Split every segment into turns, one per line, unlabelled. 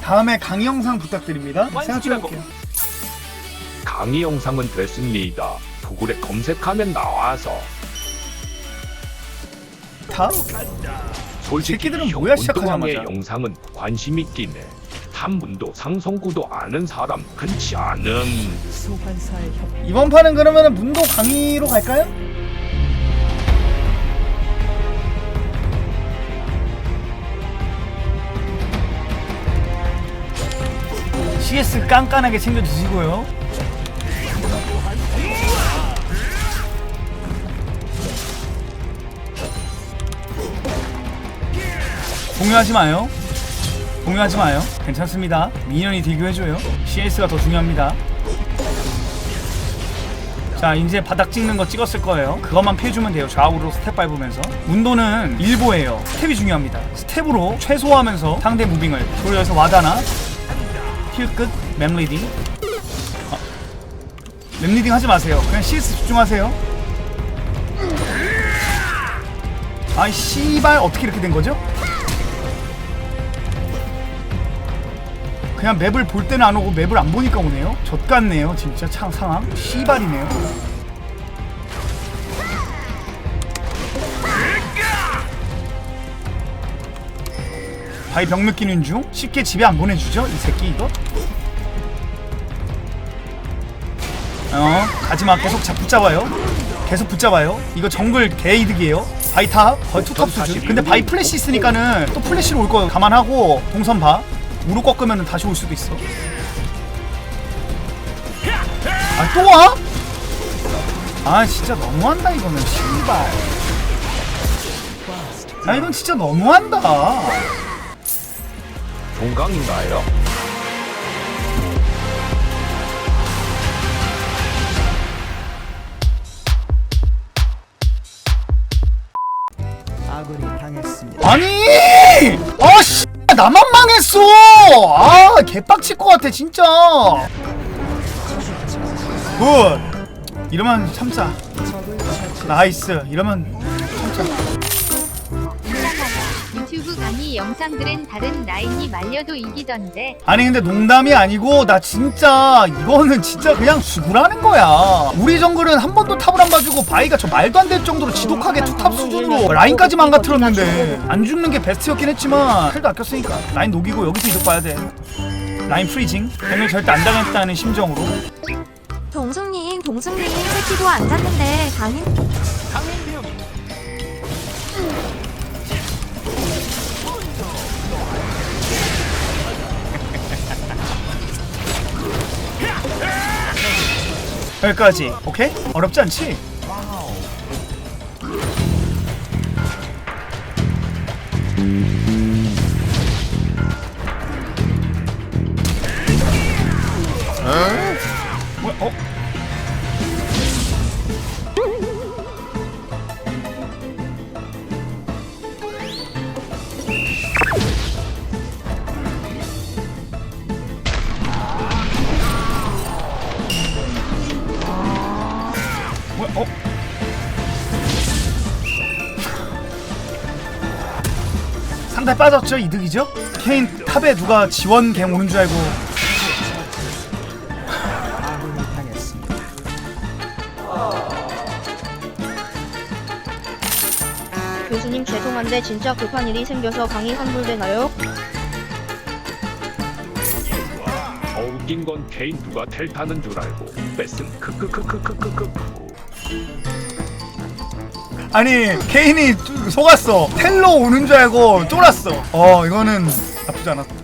다음에 강의 영상 부탁드립니다. 생각 좀 해볼게요.
강의 영상은 됐습니다. 구글에 검색하면 나와서
다?
솔직히
새끼들은 뭐야, 시작하자마자.
영상은 관심 있긴 해. 탐문도 상성구도 아는 사람 흔치 않음.
이번 판은 그러면은 문도 강의로 갈까요? CS 깐깐하게 챙겨 드시고요. 공유하지 마요. 공유하지 마요. 괜찮습니다. 미니언이 딜교해줘요. CS가 더 중요합니다. 자 이제 바닥 찍는 거 찍었을 거예요 그것만 피해주면 돼요 좌우로 스텝 밟으면서 운도는 일보예요 스텝이 중요합니다 스텝으로 최소화하면서 상대 무빙을 여기서 와다나 힐끝 맵리딩 아, 맵리딩 하지 마세요 그냥 CS 집중하세요 아이 씨발 어떻게 이렇게 된 거죠? 그냥 맵을 볼 때는 안 오고 맵을 안 보니까 오네요. 젖같네요, 진짜 참 상황. 씨발이네요. 바위 벽 느끼는 중 쉽게 집에 안 보내주죠 이 새끼 이거? 어 가지마. 계속 잡 붙잡아요. 계속 붙잡아요. 이거 정글 개이득이에요. 바이 탑 거의 투탑 수준. 근데 바이 플래시 있으니까는 또 플래시로 올 거 감안하고 동선 봐. 무릎 꺾으면 다시 올 수도 있어. 아 또 와? 아 진짜 너무한다 이거는. 씨발. 아 이건 진짜 너무한다
종강인가요?
아군이 당했습니다.
아니! 아, 씨! 나만 망했어! 아, 개빡칠 것 같아, 진짜! 굿! 이러면 참자. 나이스. 이러면 참자.
영상들은 다른 라인이 말려도 이기던데
아니, 근데 농담이 아니고, 나 진짜, 이거는 진짜 그냥 죽으라는 거야. 우리 정글은 한 번도 탑을 안 봐주고, 바이가 저 말도 안 될 정도로 지독하게 투탑 수준으로 라인까지 망가뜨렸는데, 안 죽는 게 베스트였긴 했지만, 킬도 아꼈으니까. 라인 녹이고, 여기서 이득 봐야 돼. 라인 프리징. 뱅을 절대 안 당했다는 심정으로.
동숙님, 동숙님 새끼도 안 잤는데 강인
여기까지 오케이? 어렵지 않지? 뭐야 어? 상대 빠졌죠? 이득이죠? 케인 탑에 누가 지원 갱 오는 줄 알고.
교수님 죄송한데 진짜 급한 일이 생겨서 강의 환불되나요?
더 웃긴 건 개인 누가 텔 타는 줄 알고 뺐음 크크크크크크크
아니 케인이 쭈- 속았어. 텔로 오는 줄 알고 쫄았어. 어 이거는 나쁘지 않았다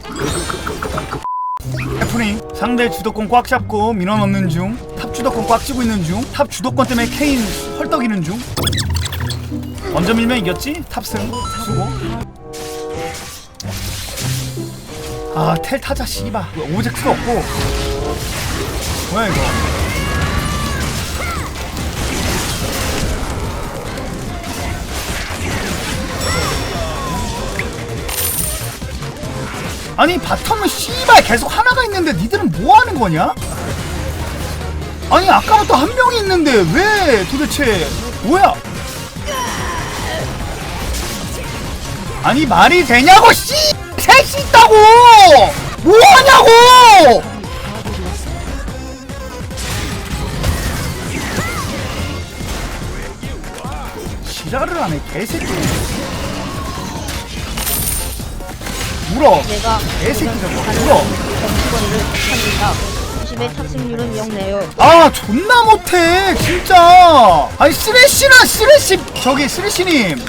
해프닝 상대 주도권 꽉 잡고 민원 얻는 중 탑 주도권 꽉 쥐고 있는 중 탑 주도권 때문에 케인 헐떡이는 중. 먼저 밀면 이겼지? 탑승. 수고. 아텔 타자 씨바 오브젝트가 없고. 뭐야 이거 아니 바텀은 씨발 계속 하나가 있는데 니들은 뭐 하는 거냐? 아니 아까부터 한 명이 있는데 왜 도대체 뭐야? 아니 말이 되냐고 씨 셋이 있다고 뭐 하냐고! 지랄을 하네 개새끼 물어.
내가
개새끼 저거
하는
물어.
정치권을 합니다. 20의 탑승률은 영네요.
아 존나 못해 진짜. 아니 쓰레쉬나 쓰레쉬. 저기 쓰레쉬님.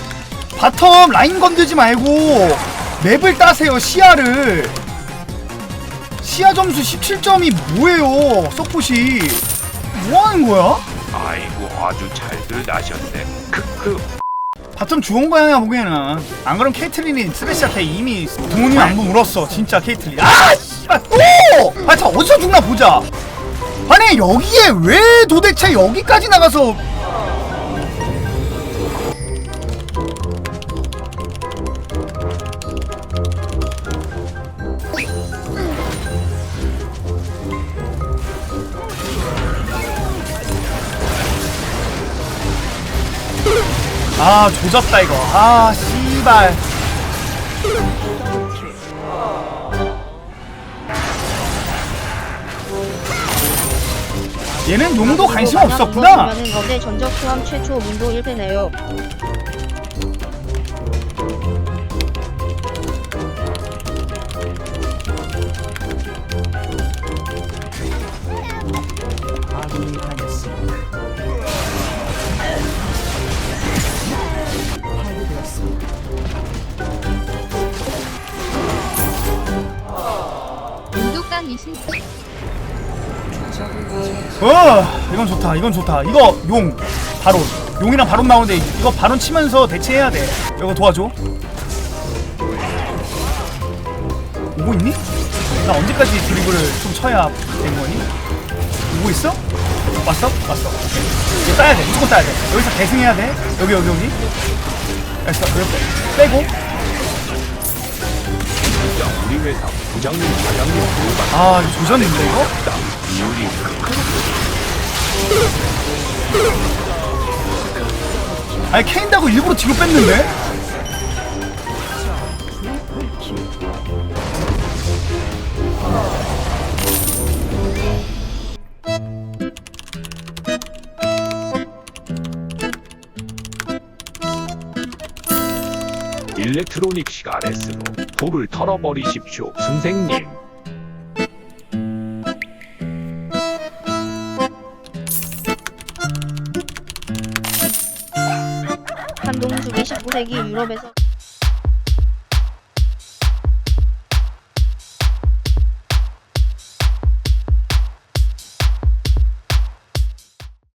바텀 라인 건들지 말고 맵을 따세요 시야를. 시야 점수 17점이 뭐예요 서폿이 뭐하는 거야?
아이고 아주 잘들 나셨네. 크크
바텀 죽은 거야 보기에는. 안 그럼 케이틀린이 쓰레쉬한테 이미 부모님 안부 물었어 진짜 케이틀린. 아 씨발. 또! 아자 어디서 죽나 보자. 아니 여기에 왜 도대체 여기까지 나가서 아 조졌다 이거 아 씨발 얘는 용도 관심 없었구나
전적 포함 최초 문도 1패네요.
아군이 당했습니다.
어! 이건 좋다 이건 좋다. 이거 용 바론 용이랑 바론 나오는데 이거 바론 치면서 대체해야 돼. 이거 도와줘. 오고 있니? 나 언제까지 드리블을 좀 쳐야 되는 거니? 오고 있어? 왔어? 왔어. 이거 따야 돼. 무조건 따야 돼. 여기서 대승해야 돼. 여기 여기 여기. 여기 빼- 빼고
우리 회사 부장님 과장님
아 이거 조졌는데 이거?
다 이율이
아니 케인다고 일부러 뒤로 뺐는데?
일렉트로닉 시가레스로 불을 털어버리십시오 선생님.
한동숙이 19세기 유럽에서